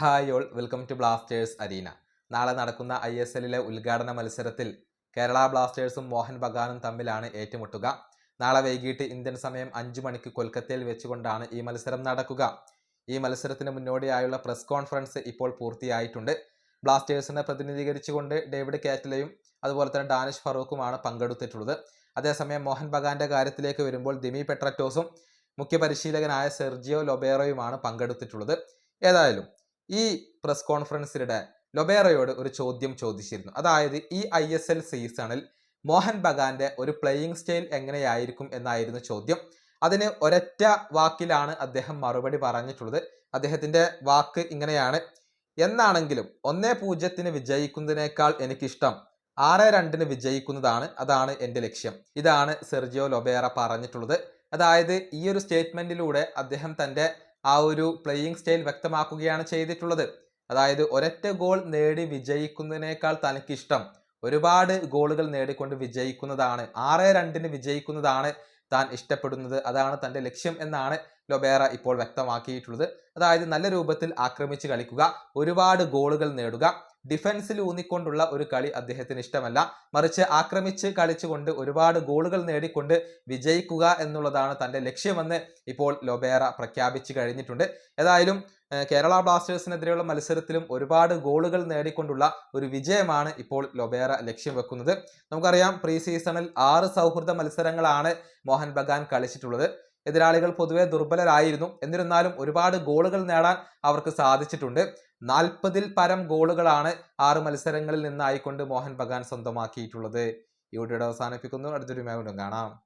Hi all welcome to Blasters arena. നാളെ നടക്കുന്ന I S എല്ലിലെ ഉദ്ഘാടന മത്സരത്തിൽ കേരള ബ്ലാസ്റ്റേഴ്സും മോഹൻ ബഗാനും തമ്മിലാണ് ഏറ്റുമുട്ടുക. നാളെ വൈകിട്ട് ഇന്ത്യൻ സമയം അഞ്ചു മണിക്ക് കൊൽക്കത്തയിൽ വെച്ചുകൊണ്ടാണ് ഈ മത്സരം നടക്കുക. ഈ മത്സരത്തിന് മുന്നോടിയായുള്ള പ്രസ് കോൺഫറൻസ് ഇപ്പോൾ പൂർത്തിയായിട്ടുണ്ട്. ബ്ലാസ്റ്റേഴ്സിനെ പ്രതിനിധീകരിച്ചുകൊണ്ട് ഡേവിഡ് കാറ്റലയും അതുപോലെ തന്നെ ഡാനിഷ് ഫറൂഖുമാണ് പങ്കെടുത്തിട്ടുള്ളത്. അതേസമയം മോഹൻ ബഗാന്റെ കാര്യത്തിലേക്ക് വരുമ്പോൾ ദിമി പെട്രറ്റോസും മുഖ്യ പരിശീലകനായ സെർജിയോ ലൊബേറോയുമാണ് പങ്കെടുത്തിട്ടുള്ളത്. ഏതായാലും ഈ പ്രസ് കോൺഫറൻസിനിടെ ലൊബേറയോട് ഒരു ചോദ്യം ചോദിച്ചിരുന്നു. അതായത് ഈ ഐ എസ് എൽ സീസണിൽ മോഹൻ ബഗാന്റെ ഒരു പ്ലേയിങ് സ്റ്റൈൽ എങ്ങനെയായിരിക്കും എന്നായിരുന്നു ചോദ്യം. അതിന് ഒരൊറ്റ വാക്കിലാണ് അദ്ദേഹം മറുപടി പറഞ്ഞിട്ടുള്ളത്. അദ്ദേഹത്തിന്റെ വാക്ക് ഇങ്ങനെയാണ്. എന്നാണെങ്കിലും ഒന്നേ പൂജ്യത്തിന് വിജയിക്കുന്നതിനേക്കാൾ എനിക്കിഷ്ടം ആറ് രണ്ടിന് വിജയിക്കുന്നതാണ്. അതാണ് എന്റെ ലക്ഷ്യം. ഇതാണ് സെർജിയോ ലൊബേറ പറഞ്ഞിട്ടുള്ളത്. അതായത് ഈ ഒരു സ്റ്റേറ്റ്മെന്റിലൂടെ അദ്ദേഹം തന്റെ ആ ഒരു പ്ലേയിങ് സ്റ്റൈൽ വ്യക്തമാക്കുകയാണ് ചെയ്തിട്ടുള്ളത്. അതായത് ഒരൊറ്റ ഗോൾ നേടി വിജയിക്കുന്നതിനേക്കാൾ തനിക്കിഷ്ടം ഒരുപാട് ഗോളുകൾ നേടിക്കൊണ്ട് വിജയിക്കുന്നതാണ്. ആറ് രണ്ടിന് വിജയിക്കുന്നതാണ് താൻ ഇഷ്ടപ്പെടുന്നത്. അതാണ് തന്റെ ലക്ഷ്യം എന്നാണ് ലൊബേറ ഇപ്പോൾ വ്യക്തമാക്കിയിട്ടുള്ളത്. അതായത് നല്ല രൂപത്തിൽ ആക്രമിച്ച് കളിക്കുക ഒരുപാട് ഗോളുകൾ നേടുക ഡിഫൻസിൽ ഊന്നിക്കൊണ്ടുള്ള ഒരു കളി അദ്ദേഹത്തിന് ഇഷ്ടമല്ല. മറിച്ച് ആക്രമിച്ച് കളിച്ചുകൊണ്ട് ഒരുപാട് ഗോളുകൾ നേടിക്കൊണ്ട് വിജയിക്കുക എന്നുള്ളതാണ് തന്റെ ലക്ഷ്യമെന്ന് ഇപ്പോൾ ലൊബേറ പ്രഖ്യാപിച്ചു കഴിഞ്ഞിട്ടുണ്ട്. ഏതായാലും കേരള ബ്ലാസ്റ്റേഴ്സിനെതിരെയുള്ള മത്സരത്തിലും ഒരുപാട് ഗോളുകൾ നേടിക്കൊണ്ടുള്ള ഒരു വിജയമാണ് ഇപ്പോൾ ലൊബേറ ലക്ഷ്യം വെക്കുന്നത്. നമുക്കറിയാം പ്രീ സീസണിൽ ആറ് സൗഹൃദ മത്സരങ്ങളാണ് മോഹൻ ബഗാൻ കളിച്ചിട്ടുള്ളത്. എതിരാളികൾ പൊതുവെ ദുർബലരായിരുന്നു. എന്നിരുന്നാലും ഒരുപാട് ഗോളുകൾ നേടാൻ അവർക്ക് സാധിച്ചിട്ടുണ്ട്. നാൽപ്പതിൽ പരം ഗോളുകളാണ് ആറ് മത്സരങ്ങളിൽ നിന്നായിക്കൊണ്ട് മോഹൻ ബഗാൻ സ്വന്തമാക്കിയിട്ടുള്ളത്. ഈ വീഡിയോ അവസാനിപ്പിക്കുന്നു. അടുത്തൊരു വീണ്ടും കാണാം.